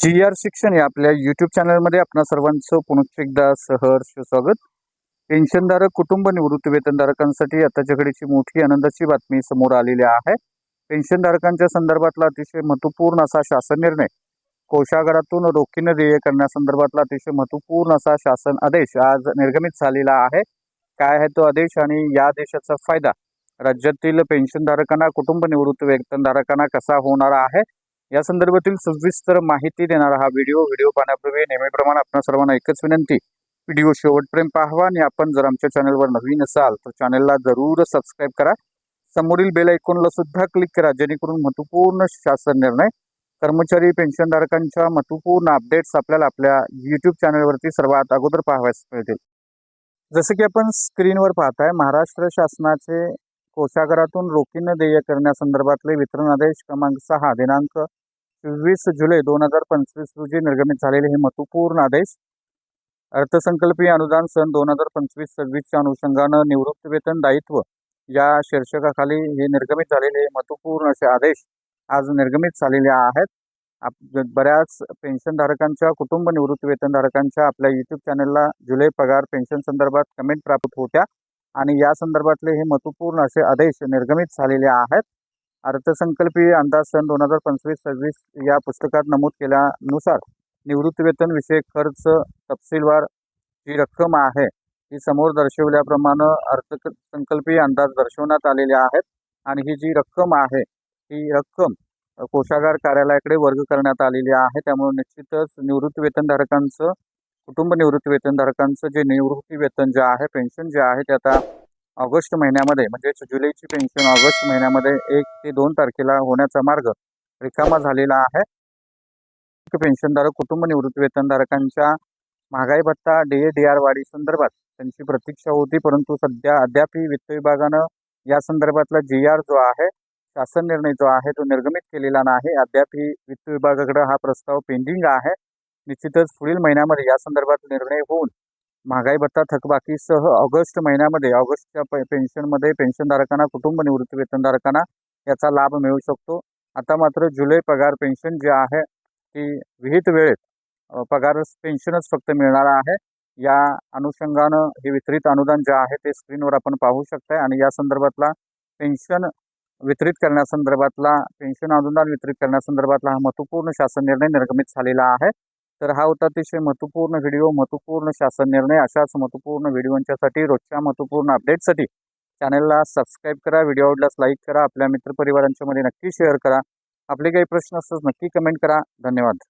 जी R शिक्षण या आपल्या यूट्यूब चॅनलमध्ये आपणा सर्वांचं पुनश्च एकदा सहर्ष स्वागत. पेन्शनधारक कुटुंब निवृत्ती वेतनधारकांसाठी आताच्या घडीची मोठी आनंदाची बातमी समोर आलेली आहे. पेन्शनधारकांच्या संदर्भातला अतिशय महत्त्वपूर्ण असा शासन निर्णय. कोशागारातून रोखीनं देय करण्यासंदर्भातला अतिशय महत्त्वपूर्ण असा शासन आदेश आज निर्गमित झालेला आहे. काय आहे तो आदेश आणि या आदेशाचा फायदा? राज्यातील पेन्शनधारकांना कुटुंब निवृत्ती वेतनधारकांना कसा होणार आहे? या संदर्भातील सविस्तर माहिती देणारा हा व्हिडिओ व्हिडिओ पाहण्यापूर्वी नेहमीप्रमाणे आपण सर्वांना एकच विनंती व्हिडिओ शेवटपर्यंत पाहावा आणि आपण जर आमच्या चॅनलवर नवीन असाल तर चॅनलला जरूर सबस्क्राईब करा. समोरील बेल ऐकूनला सुद्धा क्लिक करा जेणेकरून महत्त्वपूर्ण शासन निर्णय कर्मचारी पेन्शनधारकांच्या महत्त्वपूर्ण अपडेट्स आपल्याला आपल्या यूट्यूब चॅनलवरती सर्वात अगोदर पाहावयास मिळतील. जसं की आपण स्क्रीनवर पाहताय महाराष्ट्र शासनाचे कोशागारातून रोखीनं देय करण्यासंदर्भातले वितरण आदेश क्रमांक सहा दिनांक वीस जुलै दोन हजार पंचवीस रोजी निर्गमित झालेले हे महत्त्वपूर्ण आदेश. अर्थसंकल्पीय अनुदान सन दोन हजार पंचवीस सव्वीसच्या अनुषंगानं निवृत्त वेतन दायित्व या शीर्षकाखाली हे निर्गमित झालेले महत्त्वपूर्ण असे आदेश आज निर्गमित झालेले आहेत. आप बऱ्याच पेन्शनधारकांच्या कुटुंब निवृत्ती वेतनधारकांच्या आपल्या यूट्यूब चॅनलला जुलै पगार पेन्शन संदर्भात कमेंट प्राप्त होत्या. आणि या संदर्भातले हे महत्त्वपूर्ण असे आदेश निर्गमित झालेले आहेत. अर्थसंकल्पीय अंदाज सन दोन हजार पंचवीस सव्वीस या पुस्तकात नमूद केल्यानुसार निवृत्तीवेतन विषयक खर्च तपशीलवार जी रक्कम आहे ती समोर दर्शवल्याप्रमाणे अर्थसंकल्पीय अंदाज दर्शवण्यात आलेले आहेत आणि ही जी रक्कम आहे ही रक्कम कोषागार कार्यालयाकडे वर्ग करण्यात आलेली आहे. त्यामुळे निश्चितच निवृत्तीवेतनधारकांचं कुटुंब निवृत्ती वेतनधारकांचं जे निवृत्ती वेतन जे आहे पेन्शन जे आहे ते आता ऑगस्ट महिन्यामध्ये म्हणजेच जुलैची पेन्शन ऑगस्ट महिन्यामध्ये एक ते दोन तारखेला होण्याचा मार्ग रिकामा झालेला आहे. पेन्शनधारक कुटुंब निवृत्ती वेतनधारकांच्या महागाई भत्ता डी ए डी आर वाढी संदर्भात त्यांची प्रतीक्षा होती परंतु सध्या अद्यापही वित्त विभागानं या संदर्भातला जी आर जो आहे शासन निर्णय जो आहे तो निर्गमित केलेला नाही. अद्यापही वित्त विभागाकडे हा प्रस्ताव पेंडिंग आहे. निश्चितच पुढील महिन्यामध्ये या संदर्भात निर्णय होऊन महागाई भत्ता थकबाकीसह ऑगस्ट महिन्यामध्ये ऑगस्टच्या पेन्शनमध्ये पेन्शनधारकांना कुटुंब निवृत्ती वेतनधारकांना याचा लाभ मिळू शकतो. आता मात्र जुलै पगार पेन्शन जे आहे ती विहित वेळेत पगार पेन्शनच फक्त मिळणार आहे. या अनुषंगानं हे वितरित अनुदान जे आहे ते स्क्रीनवर आपण पाहू शकताय आणि या संदर्भातला पेन्शन वितरित करण्यासंदर्भातला पेन्शन अनुदान वितरित करण्यासंदर्भातला हा महत्त्वपूर्ण शासन निर्णय निर्गमित झालेला आहे. तर हा होता अतिशय महत्त्वपूर्ण व्हिडिओ महत्त्वपूर्ण शासन निर्णय. अशाच महत्त्वपूर्ण व्हिडिओंच्यासाठी रोजच्या महत्त्वपूर्ण अपडेटसाठी चॅनलला सबस्क्राईब करा. व्हिडिओ आवडल्यास लाईक करा. आपल्या मित्रपरिवारांच्यामध्ये नक्की शेअर करा. आपले काही प्रश्न असतात नक्की कमेंट करा. धन्यवाद.